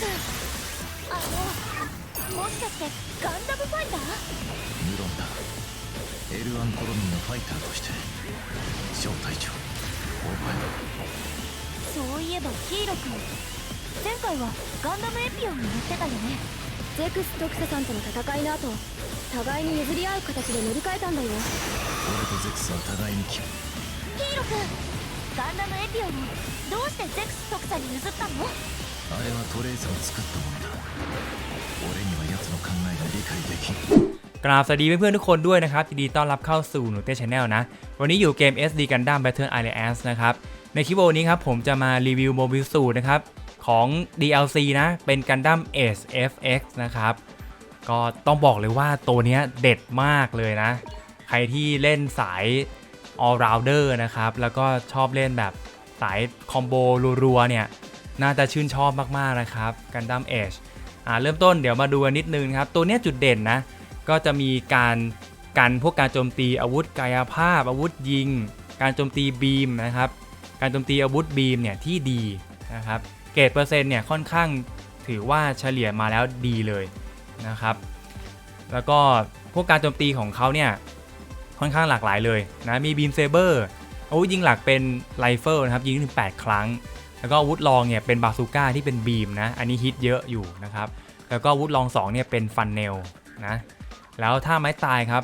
君あのもしかしてガンダムファイター？無論だ。L1 コロニーのファイターとして小隊長お前そういえばヒーロー君前回はガンダムエピオンに乗ってたよね。ゼクス特佐さんとの戦いの後互いに譲り合う形で乗り換えたんだよ。俺とゼクスは互いに決ヒーロー君ガンダムエピオンをどうしてゼクス特佐に譲ったの？あれはトレースが作ったものだ俺には奴の考えが理解できん กราบสวัสดีเพื่อนๆทุกคนด้วยนะครับยินดีต้อนรับเข้าสู่หนูเต้ชแนลนะ วันนี้อยู่เกม SD Gundam Battle Alliance นะครับ ในคลิปวิดีโอนี้ครับผมจะมารีวิวโมบิลสูตรนะครับ ของ DLC นะ เป็น Gundam Ace FX นะครับ ก็ต้องบอกเลยว่าตัวเนี้ยเด็ดมากเลยนะ ใครที่เล่นสาย all rounder นะครับ แล้วก็ชอบเล่นแบบสายคอมโบรัวๆเนี่ย น่าจะชื่นชอบมากๆนะครับ Gundam Age อ่าเริ่มต้นเดี๋ยวมาดูนิดนึงครับ ตัวนี้จุดเด่นนะ ก็จะมีการกันพวกการโจมตีอาวุธกายภาพ อาวุธยิง การโจมตีบีมนะครับ การโจมตีอาวุธบีมเนี่ยที่ดีนะครับ เกรดเปอร์เซ็นต์เนี่ยค่อนข้างถือว่าเฉลี่ยมาแล้วดีเลยนะครับ แล้วก็พวกการโจมตีของเขาเนี่ยค่อนข้างหลากหลายเลยนะ มีบีมเซเบอร์อาวุธยิงหลักเป็นไรเฟิลนะครับยิงถึง 8 ครั้ง แล้วก็วุธรองเนี่ยเป็นบาซูก้าที่เป็นบีมนะ อันนี้ฮิตเยอะอยู่นะครับ แล้วก็วุธรอง2เนี่ยเป็นฟันเนลนะ แล้วถ้าไม้ตายครับ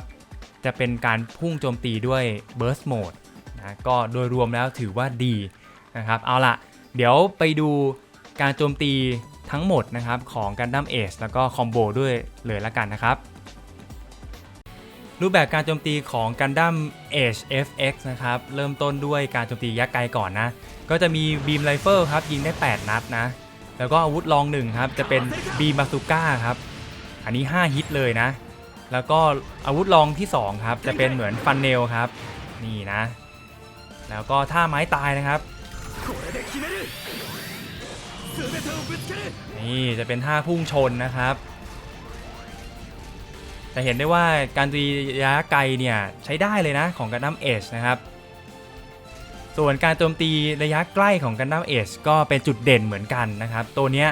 จะเป็นการพุ่งโจมตีด้วย Burst Mode นะ ก็โดยรวมแล้วถือว่าดีนะครับ เอาละเดี๋ยวไปดูการโจมตีทั้งหมดนะครับของ Gundam Ace แล้วก็คอมโบด้วยเลยละกันนะครับ รูปแบบการโจมตีของ Gundam Age FX นะครับ เริ่มต้นด้วยการโจมตียักษ์ไกลก่อนนะ ก็จะมีบีมไรเฟิลครับยิงได้ 8 นัดนะ แล้วก็อาวุธรองหนึ่งครับจะเป็นบีมบาซูก้าครับอันนี้ 5 ฮิตเลยนะ แล้วก็อาวุธรองที่ 2 ครับ จะเป็นเหมือนฟันเนลครับ นี่นะ แล้วก็ท่าไม้ตายนะครับ นี่จะเป็นท่าพุ่งชนนะครับแต่เห็นได้ว่าการตีระยะไกลเนี่ยใช้ได้เลยนะของ Gundam Age นะครับ ส่วนการโจมตีระยะใกล้ของ Gundam Age ก็เป็นจุดเด่นเหมือนกันนะครับ ตัวเนี้ย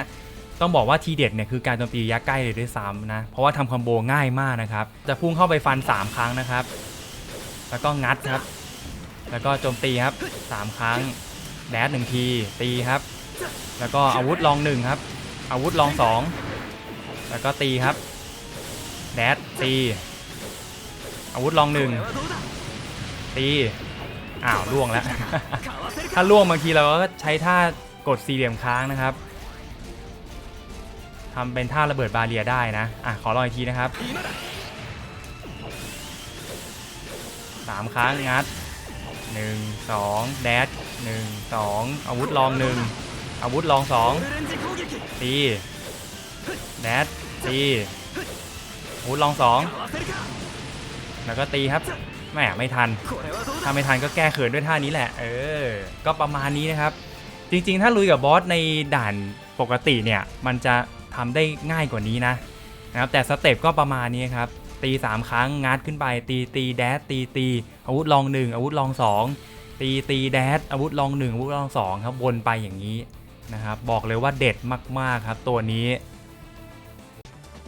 ต้องบอกว่าทีเด็ดเนี่ยคือการโจมตีระยะใกล้เลยด้วยซ้ำนะ เพราะว่าทำคอมโบง่ายมากนะครับ จะพุ่งเข้าไปฟัน 3 ครั้งนะครับ แล้วก็งัดครับ แล้วก็โจมตีครับ 3 ครั้ง แดดหนึ่งที ตีครับ แล้วก็อาวุธลองหนึ่งครับ อาวุธลองสอง แล้วก็ตีครับ แดดตี อาวุธลองหนึ่งตี อ้าวล่วงแล้ว ถ้าล่วงบางทีเราก็ใช้ท่ากดสี่เหลี่ยมค้างนะครับทำเป็นท่าระเบิดบาเรียได้นะ อะ ขอลองอีกทีนะครับสามครั้งงัดหนึ่งสองแดดหนึ่งสองอาวุธลองหนึ่งอาวุธลองสองตีแดดตีอาวุธลองสองแล้วก็ตีครับ แหมไม่ทัน ถ้าไม่ทันก็แก้เขินด้วยท่านี้แหละ เออ ก็ประมาณนี้นะครับ จริงๆ ถ้าลุยกับบอสในด่านปกติเนี่ย มันจะทำได้ง่ายกว่านี้นะนะครับ แต่สเต็ปก็ประมาณนี้ครับ ตี 3 ครั้งงัดขึ้นไป ตีตีแดดตีตีอาวุธลองหนึ่งอาวุธลองสองตีตีแดดอาวุธลองหนึ่งอาวุธลองสองครับวนไปอย่างนี้นะครับ บอกเลยว่าเด็ดมากๆครับ ตัวนี้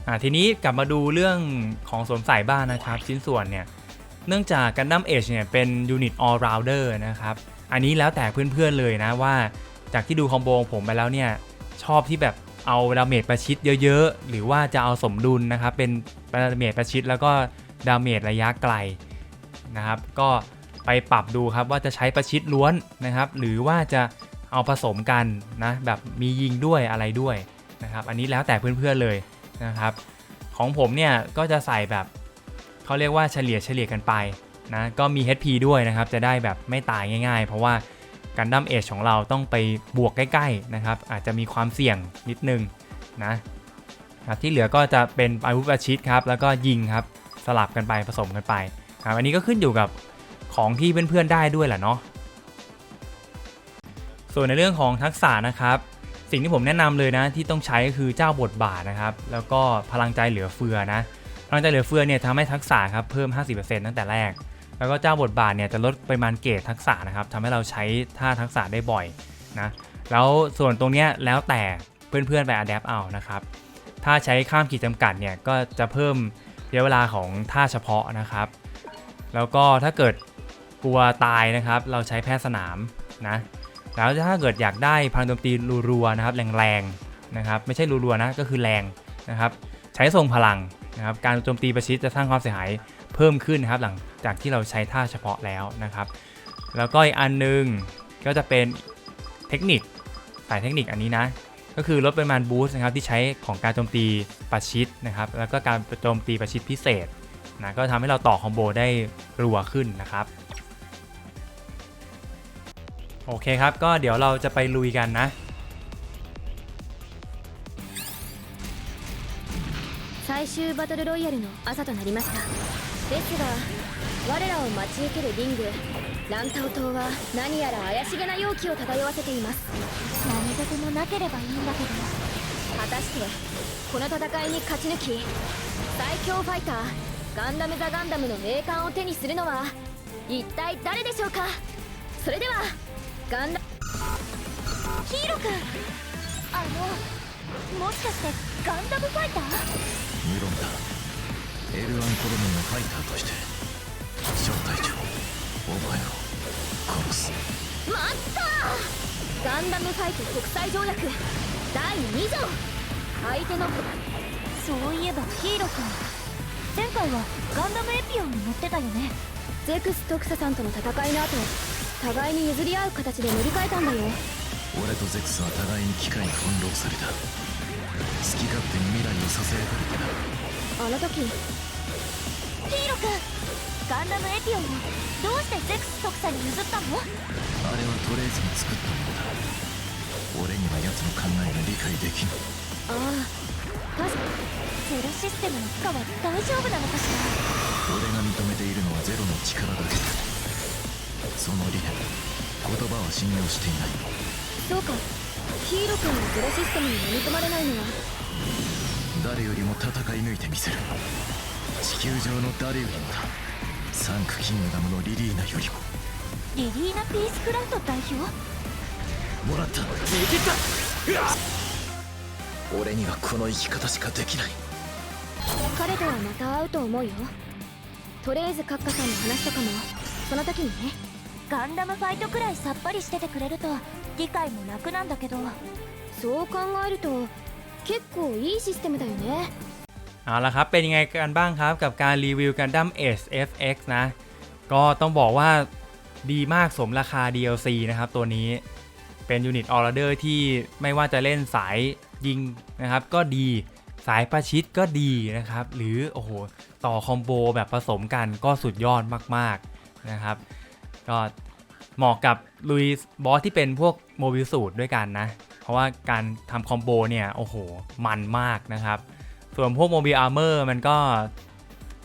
อ่าทีนี้กลับมาดูเรื่องของสวมใส่บ้างนะครับ ชิ้นส่วนเนี่ย เนื่องจาก Gundam Age เนี่ยเป็นยูนิต all rounder นะครับ อันนี้แล้วแต่เพื่อนๆเลยนะว่า จากที่ดูคอมโบของผมไปแล้วเนี่ยชอบที่แบบเอาดาเมจประชิดเยอะๆ หรือว่าจะเอาสมดุลนะครับ เป็นดาเมจประชิดแล้วก็ดาเมจระยะไกลนะครับ ก็ไปปรับดูครับว่าจะใช้ประชิดล้วนนะครับ หรือว่าจะเอาผสมกันนะแบบมียิงด้วยอะไรด้วยนะครับ อันนี้แล้วแต่เพื่อนๆเลยนะครับ ของผมเนี่ยก็จะใส่แบบ เขาเรียกว่าเฉลี่ยเฉลี่ยกันไปนะก็มี HP ด้วยนะครับ จะได้แบบไม่ตายง่าย ๆ เพราะว่าการดั้มเอชของเราต้องไปบวกใกล้ๆนะครับ อาจจะมีความเสี่ยงนิดนึงนะครับที่เหลือก็จะเป็นอาวุธประชิดครับ แล้วก็ยิงครับสลับกันไปผสมกันไปครับอันนี้ก็ขึ้นอยู่กับของที่เพื่อนๆได้ด้วยแหละเนาะส่วนในเรื่องของทักษะนะครับ สิ่งที่ผมแนะนำเลยนะที่ต้องใช้ก็คือเจ้าบทบาทนะครับ แล้วก็พลังใจเหลือเฟือนะ พลังใจเหลือเฟือเนี่ยทำให้ทักษะครับเพิ่ม 50%ตั้งแต่แรก แล้วก็เจ้าบทบาทเนี่ยจะลดปริมาณเกรดทักษะนะครับทำให้เราใช้ท่าทักษะได้บ่อยนะแล้วส่วนตรงเนี้ยแล้วแต่เพื่อนๆไปอัดแอปเอานะครับถ้าใช้ข้ามขีดจำกัดเนี่ยก็จะเพิ่มระยะเวลาของท่าเฉพาะนะครับ แล้วก็ถ้าเกิดกลัวตายนะครับ เราใช้แพทย์สนามนะแล้วถ้าเกิดอยากได้พลังโจมตีรัวๆนะครับแรงๆนะครับ ไม่ใช่รัวๆนะก็คือแรงนะครับ ใช้ทรงพลัง นะครับการโจมตีประชิดจะสร้างความเสียหายเพิ่มขึ้นนะครับ หลังจากที่เราใช้ท่าเฉพาะแล้วนะครับ แล้วก็อีกอันหนึงก็จะเป็นเทคนิคสายเทคนิคอันนี้นะ ก็คือลดปริมาณบูสต์นะครับที่ใช้ของการโจมตีประชิดนะครับ แล้วก็การโจมตีประชิดพิเศษนะก็ทำให้เราต่อคอมโบได้รัวขึ้นนะครับโอเคครับ ก็เดี๋ยวเราจะไปลุยกันนะ 最終バトルロイヤルの朝となりました。ですが我らを待ち受けるリングランタオ島は何やら怪しげな容器を漂わせています。何事もなければいいんだけど。果たしてこの戦いに勝ち抜き最強ファイターガンダム・ザ・ガンダムの栄冠を手にするのは一体誰でしょうか？それではガンダヒーロー君あのもしかしてガンダムファイター？無論だ。L1 コロニーのファイターとして小隊長お前を殺す。待ったガンダムファイト国際条約第2条。相手のそういえばヒーロー君。前回はガンダムエピオンに乗ってたよね。ゼクス・トクサさんとの戦いの後互いに譲り合う形で乗り換えたんだよ俺とゼクスは互いに機械に翻弄された。好き勝手に未来をささやかれてな。あの時ヒーロー君。ガンダムエピオンをどうしてゼクス特佐に譲ったの？あれはトレーズに作ったものだ。俺には奴の考えが理解できんああ確かゼロシステムの負荷は大丈夫なのかしら？俺が認めているのはゼロの力だけだ。その理念言葉は信用していないそうか。ヒーロー君のゼロシステムに飲み込まれないのは。誰よりも戦い抜いてみせる。地球上の誰よりもだ。サンクキングダムのリリーナよりも。リリーナ・ピースクラフト代表？もらった。俺にはこの生き方しかできない。彼とはまた会うと思うよ。とりあえずカッカさんの話とかも。その時にね。ガンダムファイトくらいさっぱりしててくれると理解も楽なんだけどそう考えると結構いいシステムだよね เอาละครับ เป็นยังไงกันบ้างครับกับการรีวิวกันดั้ม SFX นะ ก็ต้องบอกว่าดีมากสมราคา DLC นะครับตัวนี้เป็นยูนิตออร์เดอร์ที่ไม่ว่าจะเล่นสายยิงนะครับ ก็ดีสายประชิดก็ดีนะครับ หรือ โอ้โห ต่อคอมโบแบบผสมกันก็สุดยอดมาก ๆ นะครับ ก็ เหมาะกับลุยบอสที่เป็นพวกโมบิลสูตรด้วยกันนะ เพราะว่าการทำคอมโบเนี่ย โอ้โห มันมากนะครับ ส่วนพวกโมบิลอาร์เมอร์มันก็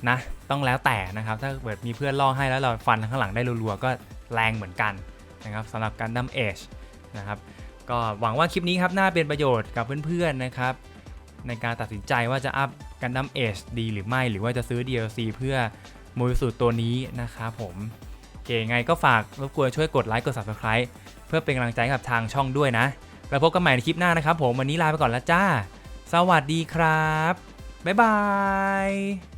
นะต้องแล้วแต่นะครับ ถ้าเกิดมีเพื่อนล่อให้แล้วเราฟันข้างหลังได้รัวๆ ก็แรงเหมือนกันนะครับสำหรับการดัมเอชนะครับก็หวังว่าคลิปนี้ครับน่าเป็นประโยชน์กับเพื่อนๆนะครับในการตัดสินใจว่าจะอัพกันดั้มเอชดีหรือไม่ หรือว่าจะซื้อ DLC เพื่อโมบิลสูตรตัวนี้นะครับผม เคไงก็ฝากรบกวนช่วยกดไลค์กด Subscribe เพื่อเป็นกำลังใจกับทางช่องด้วยนะ แล้วพบกันใหม่ในคลิปหน้านะครับผมวันนี้ลาไปก่อนแล้วจ้า สวัสดีครับ บ๊ายบาย